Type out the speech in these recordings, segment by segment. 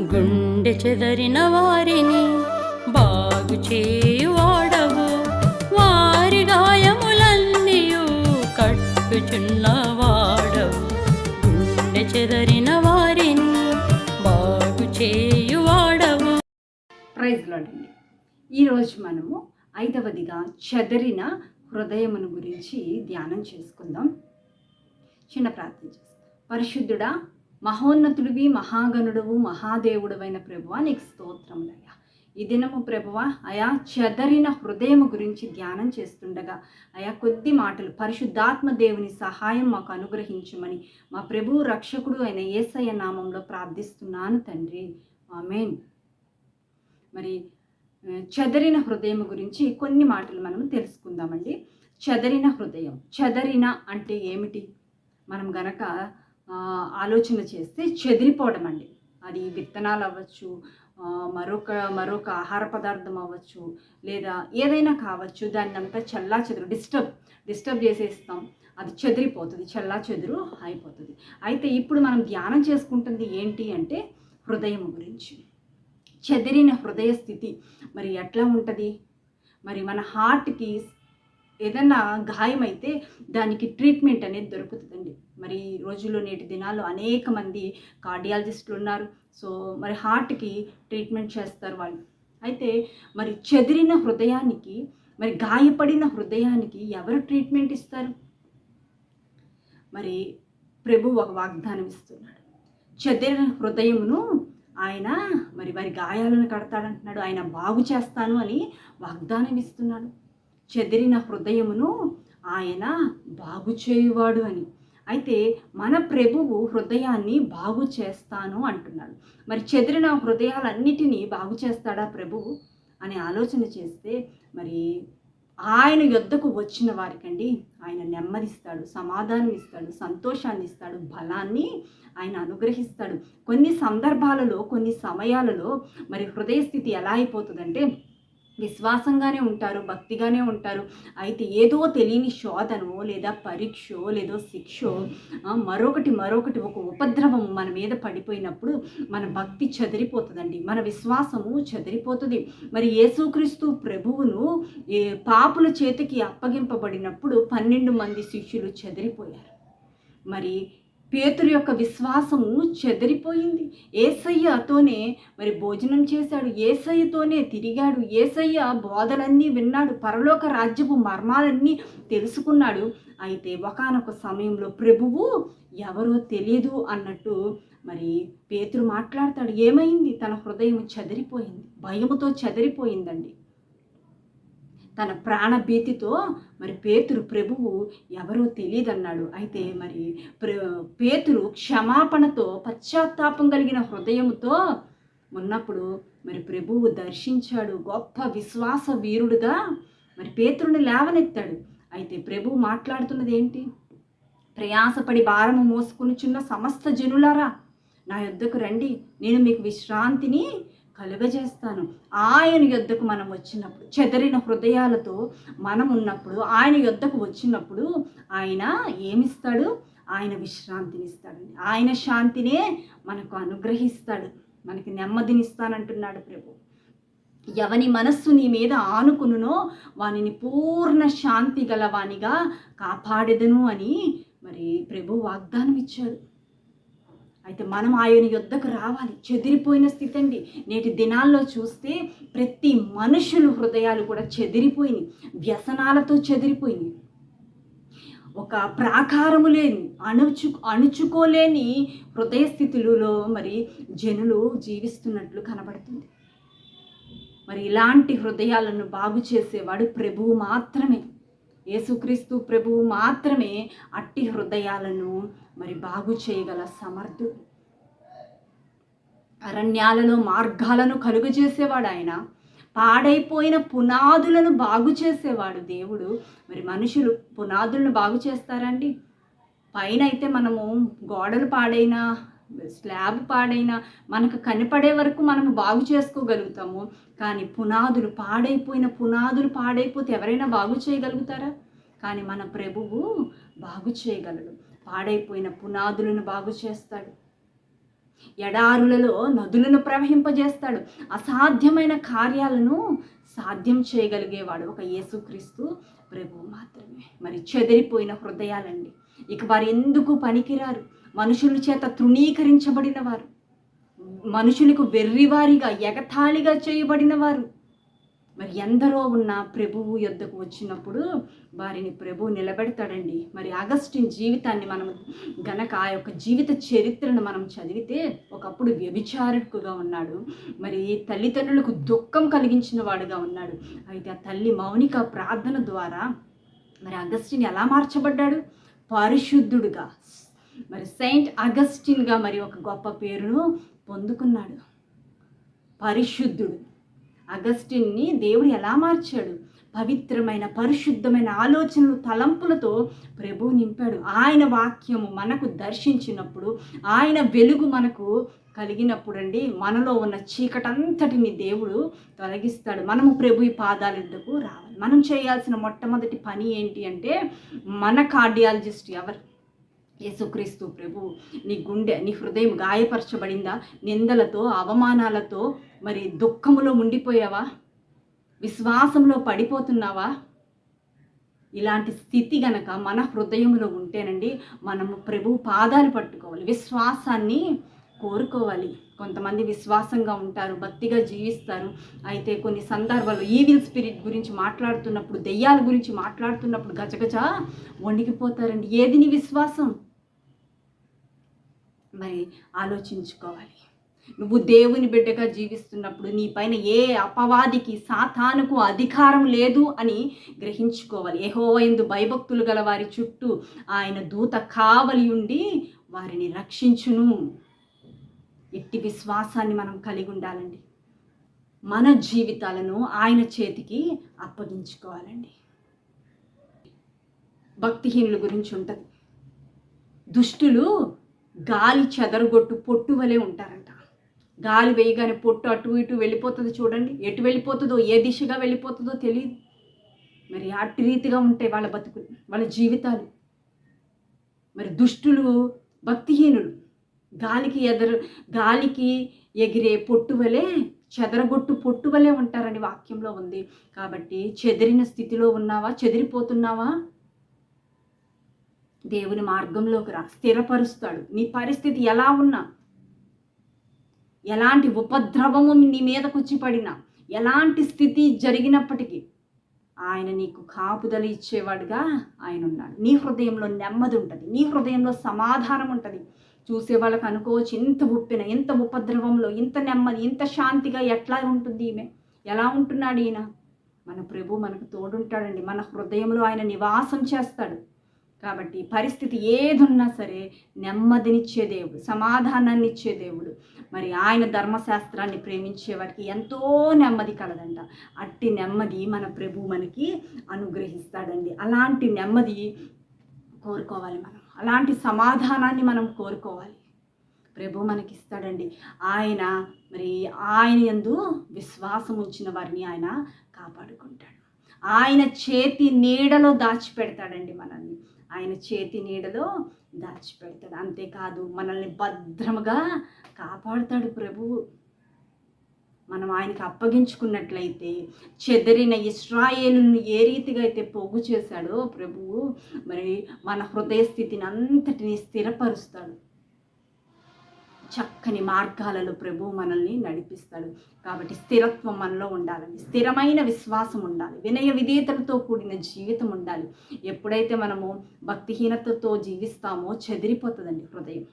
గుండె చెదరిన వారిని బాగు చేయువాడవు. వారి గాయములన్నీయు కట్టుచున్నవాడవు. గుండె చెదరిన వారిని బాగు చేయువాడవు. ప్రైజ్లోనండి. ఈరోజు మనము ఐదవదిగా చెదరిన హృదయమును గురించి ధ్యానం చేసుకుందాం. చిన్న ప్రార్థన చేస్తాం. పరిశుద్ధుడా మహోన్నతుడివి మహాగణుడవు మహాదేవుడవైన ప్రభువా నీకు స్తోత్రములయ్యా ఈ దినము ప్రభువ అయా చెదరిన హృదయము గురించి ధ్యానం చేస్తుండగా అయా కొద్ది మాటలు పరిశుద్ధాత్మ దేవుని సహాయం మాకు అనుగ్రహించమని మా ప్రభు రక్షకుడు అయిన ఏసయ్య నామంలో ప్రార్థిస్తున్నాను తండ్రి. ఆమెన్. మరి చెదరిన హృదయం గురించి కొన్ని మాటలు మనం తెలుసుకుందామండి. చెదరిన హృదయం చెదరిన అంటే ఏమిటి? మనం గనక ఆలోచన చేస్తే చెదిరిపోవడం అండి. అది విత్తనాలు అవ్వచ్చు మరొక మరొక ఆహార పదార్థం అవ్వచ్చు లేదా ఏదైనా కావచ్చు దాన్ని అంతా చల్లా చెదురు డిస్టర్బ్ డిస్టర్బ్ చేసేస్తాం. అది చెదిరిపోతుంది చల్లా చెదురు అయిపోతుంది. అయితే ఇప్పుడు మనం ధ్యానం చేసుకుంటుంది ఏంటి అంటే హృదయం గురించి. చెదిరిన హృదయ స్థితి మరి ఎట్లా ఉంటుంది? మరి మన హార్ట్కి ఏదన్నా గాయమైతే దానికి ట్రీట్మెంట్ అనేది దొరుకుతుందండి. మరి ఈ రోజుల్లో నేటి దినాల్లో అనేక మంది కార్డియాలజిస్టులు ఉన్నారు. సో మరి హార్ట్కి ట్రీట్మెంట్ చేస్తారు వాళ్ళు. అయితే మరి చెదిరిన హృదయానికి మరి గాయపడిన హృదయానికి ఎవరు ట్రీట్మెంట్ ఇస్తారు? మరి ప్రభు ఒక వాగ్దానం ఇస్తున్నాడు. చెదిరిన హృదయమును ఆయన మరి వారి గాయాలను కడతాడంటున్నాడు. ఆయన బాగు చేస్తాను అని వాగ్దానం ఇస్తున్నాడు. చెదిరిన హృదయమును ఆయన బాగు చేయువాడు అని. అయితే మన ప్రభువు హృదయాన్ని బాగు చేస్తాను అంటున్నాడు. మరి చెదిరిన హృదయాలన్నిటినీ బాగు చేస్తాడా ప్రభువు? అనే ఆలోచన చేస్తే మరి ఆయన యొద్దకు వచ్చిన వారికండి ఆయన నెమ్మదిస్తాడు సమాధానం ఇస్తాడు సంతోషాన్ని ఇస్తాడు బలాన్ని ఆయన అనుగ్రహిస్తాడు. కొన్ని సందర్భాలలో కొన్ని సమయాలలో మరి హృదయ స్థితి ఎలా అయిపోతుందంటే విశ్వాసంగానే ఉంటారు భక్తిగానే ఉంటారు. అయితే ఏదో తెలియని శోధనో లేదా పరీక్షో లేదో శిక్షో మరొకటి మరొకటి ఒక ఉపద్రవం మన మీద పడిపోయినప్పుడు మన భక్తి చెదిరిపోతుందండి. మన విశ్వాసము చెదిరిపోతుంది. మరి యేసుక్రీస్తు ప్రభువును ఏ పాపుల చేతికి అప్పగింపబడినప్పుడు పన్నెండు మంది శిష్యులు చెదిరిపోయారు. మరి పేతురు యొక్క విశ్వాసము చెదిరిపోయింది. ఏసయ్యతోనే మరి భోజనం చేశాడు. ఏసయ్యతోనే తిరిగాడు. ఏసయ్య బోధలన్నీ విన్నాడు. పరలోక రాజ్యపు మర్మాలన్నీ తెలుసుకున్నాడు. అయితే ఒకానొక సమయంలో ప్రభువు ఎవరో తెలియదు అన్నట్టు మరి పేతురు మాట్లాడతాడు. ఏమైంది? తన హృదయం చెదిరిపోయింది. భయముతో చెదిరిపోయిందండి. తన ప్రాణభీతితో మరి పేతురు ప్రభువు ఎవరో తెలియదన్నాడు అయితే మరి ప్ర పేతురు క్షమాపణతో పశ్చాత్తాపం కలిగిన హృదయంతో ఉన్నప్పుడు మరి ప్రభువు దర్శించాడు. గొప్ప విశ్వాస వీరుడుగా మరి పేతురుని లేవనెత్తాడు. అయితే ప్రభువు మాట్లాడుతున్నది ఏంటి? ప్రయాసపడి భారము మోసుకునిచున్న సమస్త జనులారా నా యొద్దకు రండి. నేను మీకు విశ్రాంతిని కలుగజేస్తాను. ఆయన యొద్దకు మనం వచ్చినప్పుడు చెదరిన హృదయాలతో మనం ఉన్నప్పుడు ఆయన యొద్దకు వచ్చినప్పుడు ఆయన ఏమిస్తాడు? ఆయన విశ్రాంతినిస్తాడు. ఆయన శాంతినే మనకు అనుగ్రహిస్తాడు. మనకి నెమ్మదినిస్తానంటున్నాడు ప్రభు. ఎవని మనస్సు నీ మీద ఆనుకునునో వానిని పూర్ణ శాంతి గలవానిగా కాపాడెదను అని మరి ప్రభు వాగ్దానం ఇచ్చాడు అయితే మనం ఆయన యుద్ధకు రావాలి. చెదిరిపోయిన స్థితి అండి. నేటి దినాల్లో చూస్తే ప్రతి మనుషులు హృదయాలు కూడా చెదిరిపోయినాయి. వ్యసనాలతో చెదిరిపోయినాయి. ఒక ప్రాకారము లేని అణుచు అణుచుకోలేని హృదయ స్థితులలో మరి జనులు జీవిస్తున్నట్లు కనబడుతుంది. మరి ఇలాంటి హృదయాలను బాగు చేసేవాడు ప్రభువు మాత్రమే. యేసుక్రీస్తు ప్రభువు మాత్రమే అట్టి హృదయాలను మరి బాగు చేయగల సమర్థుడు. అరణ్యాలలో మార్గాలను కలుగజేసేవాడు ఆయన. పాడైపోయిన పునాదులను బాగు చేసేవాడు దేవుడు. మరి మనుషులు పునాదులను బాగు చేస్తారండి? పైన అయితే మనము గోడలు పాడైనా స్లాబ్ పాడైనా మనకు కనపడే వరకు మనము బాగు చేసుకోగలుగుతాము. కానీ పునాదులు పాడైపోయిన పునాదులు పాడైపోతే ఎవరైనా బాగు చేయగలుగుతారా? కానీ మన ప్రభువు బాగు చేయగలడు. పాడైపోయిన పునాదులను బాగు చేస్తాడు. ఎడారులలో నదులను ప్రవహింపజేస్తాడు. అసాధ్యమైన కార్యాలను సాధ్యం చేయగలిగేవాడు ఒక యేసుక్రీస్తు ప్రభువు మాత్రమే. మరి చెదిరిపోయిన హృదయాలండి. ఇక వారు ఎందుకు పనికిరారు? మనుషుల చేత తృణీకరించబడిన వారు మనుషులకు వెర్రివారిగా ఎగతాళిగా చేయబడిన వారు మరి ఎందరో ఉన్న ప్రభువు యొద్దకు వచ్చినప్పుడు వారిని ప్రభు నిలబెడతాడండి. మరి అగస్టిన్ జీవితాన్ని మనం గనక ఆ యొక్క జీవిత చరిత్రను మనం చదివితే ఒకప్పుడు వ్యభిచారకుగా ఉన్నాడు. మరి తల్లిదండ్రులకు దుఃఖం కలిగించిన వాడుగా ఉన్నాడు. అయితే ఆ తల్లి మౌనిక ప్రార్థన ద్వారా మరి అగస్టిన్ ఎలా మార్చబడ్డాడు? పరిశుద్ధుడుగా మరి సెయింట్ అగస్టిన్గా మరి ఒక గొప్ప పేరును పొందుకున్నాడు. పరిశుద్ధుడు. అగస్టిన్ని దేవుడు ఎలా మార్చాడు? పవిత్రమైన పరిశుద్ధమైన ఆలోచనలు తలంపులతో ప్రభు నింపాడు. ఆయన వాక్యము మనకు దర్శించినప్పుడు ఆయన వెలుగు మనకు కలిగినప్పుడు అండి మనలో ఉన్న చీకటంతటిని దేవుడు తొలగిస్తాడు. మనము ప్రభు ఈ పాదాలెద్దకు రావాలి. మనం చేయాల్సిన మొట్టమొదటి పని ఏంటి అంటే మన కార్డియాలజిస్ట్ ఎవరు? యేసుక్రీస్తు ప్రభు నీ గుండె నీ హృదయం గాయపరచబడిందా? నిందలతో అవమానాలతో మరి దుఃఖములో ఉండిపోయావా? విశ్వాసంలో పడిపోతున్నావా? ఇలాంటి స్థితి గనక మన హృదయంలో ఉంటేనండి మనము ప్రభు పాదాలు పట్టుకోవాలి విశ్వాసాన్ని కోరుకోవాలి. కొంతమంది విశ్వాసంగా ఉంటారు భక్తిగా జీవిస్తారు. అయితే కొన్ని సందర్భాలు ఈవిల్ స్పిరిట్ గురించి మాట్లాడుతున్నప్పుడు దెయ్యాల గురించి మాట్లాడుతున్నప్పుడు గజగజ వణికిపోతారండి. ఏది నీ విశ్వాసం? మరి ఆలోచించుకోవాలి. నువ్వు దేవుని బిడ్డగా జీవిస్తున్నప్పుడు నీ పైన ఏ అపవాదికి సాతానుకు అధికారం లేదు అని గ్రహించుకోవాలి. ఎహోవైందు భయభక్తులు గల వారి చుట్టూ ఆయన దూత కావలి ఉండి వారిని రక్షించును. ఎట్టి విశ్వాసాన్ని మనం కలిగి ఉండాలండి. మన జీవితాలను ఆయన చేతికి అప్పగించుకోవాలండి. భక్తిహీనుల గురించి ఉంటుంది. దుష్టులు గాలి చెదరగొట్టు పొట్టు వలె ఉంటారంట. గాలి వేయగానే పొట్టు అటు ఇటు వెళ్ళిపోతుంది చూడండి. ఎటు వెళ్ళిపోతుందో ఏ దిశగా వెళ్ళిపోతుందో తెలియదు మరి అటు రీతిగా ఉంటాయి వాళ్ళ బతుకులు వాళ్ళ జీవితాలు. మరి దుష్టులు భక్తిహీనులు గాలికి ఎదరు గాలికి ఎగిరే పొట్టు వలె చెదరగొట్టు పొట్టు వలె ఉంటారని వాక్యంలో ఉంది. కాబట్టి చెదిరిన స్థితిలో ఉన్నావా? చెదిరిపోతున్నావా? దేవుని మార్గంలోకి రా స్థిరపరుస్తాడు. నీ పరిస్థితి ఎలా ఉన్నా ఎలాంటి ఉపద్రవము నీ మీదకు వచ్చి పడినా ఎలాంటి స్థితి జరిగినప్పటికీ ఆయన నీకు కాపుదల ఇచ్చేవాడుగా ఆయన ఉన్నాడు. నీ హృదయంలో నెమ్మది ఉంటుంది. నీ హృదయంలో సమాధానం ఉంటుంది. చూసే వాళ్ళకి అనుకోవచ్చు ఇంత ఉప్పిన ఇంత ఉపద్రవంలో ఇంత నెమ్మది ఇంత శాంతిగా ఎట్లా ఉంటుంది ఈమె? ఎలా ఉంటున్నాడు ఈయన? మన ప్రభు మనకు తోడుంటాడండి. మన హృదయంలో ఆయన నివాసం చేస్తాడు. కాబట్టి పరిస్థితి ఏదున్నా సరే నెమ్మదినిచ్చే దేవుడు సమాధానాన్ని ఇచ్చే దేవుడు. మరి ఆయన ధర్మశాస్త్రాన్ని ప్రేమించే వారికి ఎంతో నెమ్మది కలదంట. అట్టి నెమ్మది మన ప్రభు మనకి అనుగ్రహిస్తాడండి. అలాంటి నెమ్మది కోరుకోవాలి మనం. అలాంటి సమాధానాన్ని మనం కోరుకోవాలి. ప్రభు మనకి ఇస్తాడండి ఆయన మరి ఆయన యందు విశ్వాసం ఉంచిన వారిని ఆయన కాపాడుకుంటాడు. ఆయన చేతి నీడలో దాచిపెడతాడండి మనల్ని. ఆయన చేతి నీడలో దాచిపెడతాడు. అంతేకాదు మనల్ని భద్రముగా కాపాడుతాడు ప్రభువు మనం ఆయనకి అప్పగించుకున్నట్లయితే చెదరిన ఇస్రాయేలును ఏ రీతిగా అయితే పోగు చేశాడో ప్రభువు మరి మన హృదయ స్థితిని అంతటిని స్థిరపరుస్తాడు. చక్కని మార్గాలలో ప్రభు మనల్ని నడిపిస్తాడు. కాబట్టి స్థిరత్వం మనలో ఉండాలండి. స్థిరమైన విశ్వాసం ఉండాలి. వినయ విధేయతలతో కూడిన జీవితం ఉండాలి. ఎప్పుడైతే మనము భక్తిహీనతతో జీవిస్తామో చెదిరిపోతుందండి హృదయం.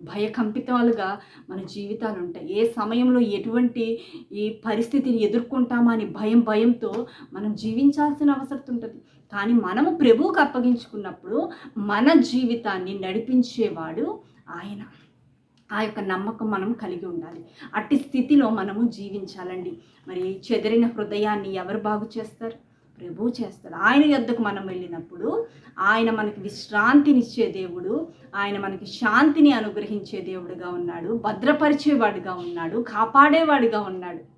భయకంపితాలుగా మన జీవితాలు ఉంటాయి. ఏ సమయంలో ఎటువంటి ఈ పరిస్థితిని ఎదుర్కొంటామా అని భయం భయంతో మనం జీవించాల్సిన అవసరం ఉంటుంది. కానీ మనము ప్రభువుకు అప్పగించుకున్నప్పుడు మన జీవితాన్ని నడిపించేవాడు ఆయన. ఆ యొక్క నమ్మకం మనం కలిగి ఉండాలి. అట్టి స్థితిలో మనము జీవించాలండి. మరి చెదిరిన హృదయాన్ని ఎవరు బాగు చేస్తారు? ప్రభువు చేస్తాడు. ఆయన యొద్దకు మనం వెళ్ళినప్పుడు ఆయన మనకి విశ్రాంతినిచ్చే దేవుడు ఆయన మనకి శాంతిని అనుగ్రహించే దేవుడుగా ఉన్నాడు భద్రపరిచేవాడుగా ఉన్నాడు కాపాడేవాడుగా ఉన్నాడు.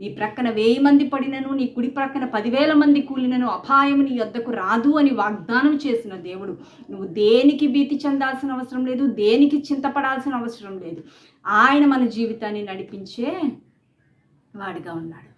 నీ ప్రక్కన వెయ్యి మంది పడినను నీ కుడి ప్రక్కన పదివేల మంది కూలినను అపాయం నీ యొద్దకు రాదు అని వాగ్దానం చేసిన దేవుడు. నువ్వు దేనికి భీతి చెందాల్సిన అవసరం లేదు దేనికి చింతపడాల్సిన అవసరం లేదు. ఆయన మన జీవితాన్ని నడిపించే వాడిగా ఉన్నాడు.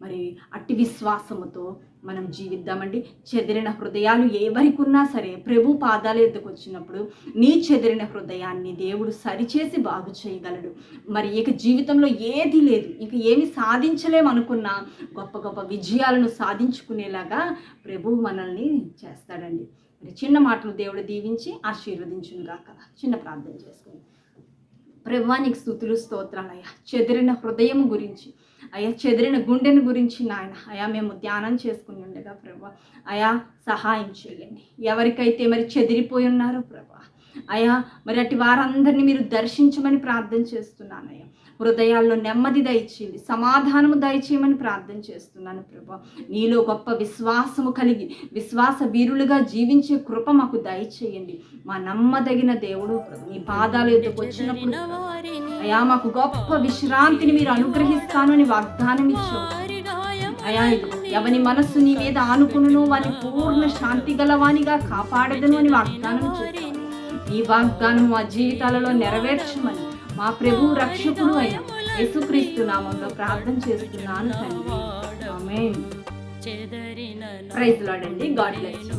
మరి అట్టి విశ్వాసముతో మనం జీవిద్దామండి. చెదిరిన హృదయాలు ఎవరికి ఉన్నా సరే ప్రభు పాదాల ఎద్దుకు వచ్చినప్పుడు నీ చెదిరిన హృదయాన్ని దేవుడు సరిచేసి బాగు చేయగలడు. మరి ఇక జీవితంలో ఏది లేదు. ఇక ఏమి సాధించలేమనుకున్నా గొప్ప గొప్ప విజయాలను సాధించుకునేలాగా ప్రభు మనల్ని చేస్తాడండి. మరి చిన్న మాటలు దేవుడు దీవించి ఆశీర్వదించునుగాక. చిన్న ప్రార్థన చేసుకుని ప్రభువానికి స్థుతులు స్తోత్రాలయ్యా చెదిరిన హృదయం గురించి అయ్యా చెదిరిన గుండెను గురించి నాయన అయా మేము ధ్యానం చేసుకుని ఉండగా ప్రభా అయా సహాయం చేయండి. ఎవరికైతే మరి చెదిరిపోయి ఉన్నారో ప్రభా అయా మరి అటు వారందరినీ మీరు దర్శించమని ప్రార్థన చేస్తున్నానయ్యా. హృదయాల్లో నెమ్మది దయచేయండి. సమాధానము దయచేయమని ప్రార్థన చేస్తున్నాను ప్రభా. నీలో గొప్ప విశ్వాసము కలిగి విశ్వాస వీరులుగా జీవించే కృప మాకు దయచేయండి. మా నమ్మదగిన దేవుడు నీ పాదాల ఎద్దుకు వచ్చినప్పుడు అయా మాకు గొప్ప విశ్రాంతిని మీరు అనుగ్రహిస్తాను అని వాగ్దానం ఇచ్చావు. గాయం అయా ఎవని మనస్సు నీ మీద ఆనుకును వాని పూర్ణ శాంతి గలవానిగా కాపాడదను అని వాగ్దానం చేశావు ఈ వాగ్దానం మా జీవితాలలో నెరవేర్చమని మా ప్రభు రక్షకుడు అయిన యేసుక్రీస్తు నామంలో ప్రార్థన చేస్తున్నాను తండ్రి. ఆమేన్. ప్రైజ్ లార్డ్ అండి గాడ్ బ్లెస్ యు.